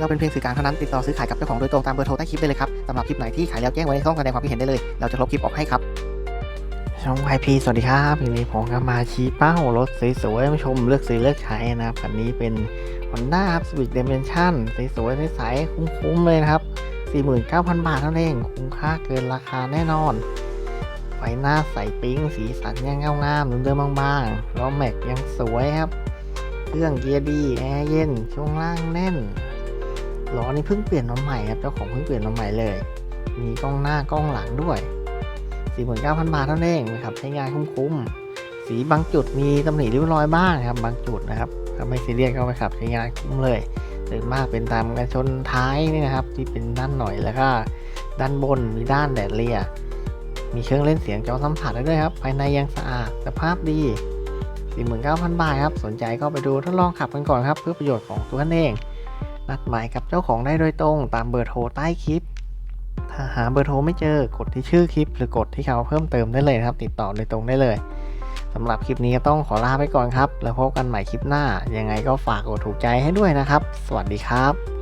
เราเป็นเพียงสื่อกลางเท่านั้นติดต่อซื้อขายกับเจ้าของโดยตรงตามเบอร์โทรใต้คลิปได้เลยครับสำหรับคลิปไหนที่ขายแล้วแจ้งไว้ในช่องแสดงความคิดเห็นได้เลย เราจะลบคลิปออกให้ครับช่องไอพีสวัสดีครับวันนี้ผมก็มาชี้เป้ารถสวยๆมาชมเลือกซื้อเลือกใช้นะครับคันนี้เป็น Honda ครับ Civic Dimension สวยๆใสๆคุ้มๆเลยนะครับ 49,000 บาทเท่านั้นเองคุ้มค่าเกินราคาแน่นอนไฟหน้าใสปิ๊งสีสันยังเงางามเดิมๆบางๆล้อแม็กยังสวยครับ เครื่องเกียร์ดีแอร์เย็นช่วงล่างแน่น ล้อนี่เพิ่งเปลี่ยนมาใหม่ครับเจ้าของเพิ่งเปลี่ยนมาใหม่เลย มีกล้องหน้ากล้องหลังด้วย 49,000 บาทเท่านั้นเองนะครับใช้งานคุ้มๆสีบางจุดมีตำหนิริ้วรอยบ้างครับบางจุดนะครับถ้าไม่ซีเรียสก็ไปขับใช้งานคุ้มเลยโดยมากเป็นตามกันชนท้ายนี่นะครับ ที่เป็นด้านหน่อยแล้วก็ด้านบนมีด้านแดดเลียมีเครื่องเล่นเสียงจอสัมผัสได้ด้วยครับภายในยังสะอาดสภาพดี 49,000 บาทครับ สนใจก็ไปดูทดลองขับกันก่อนครับ เพื่อประโยชน์ของตัวท่านเอง นัดหมายกับเจ้าของได้โดยตรง ตามเบอร์โทรใต้คลิป ถ้าหาเบอร์โทรไม่เจอกดที่ชื่อคลิป หรือกดที่เขาเพิ่มเติมได้เลยนะครับ ติดต่อโดยตรงได้เลยสำหรับคลิปนี้ก็ต้องขอลาไปก่อนครับ แล้วพบกันใหม่คลิปหน้า ยังไงก็ฝากกดถูกใจให้ด้วยนะครับ สวัสดีครับ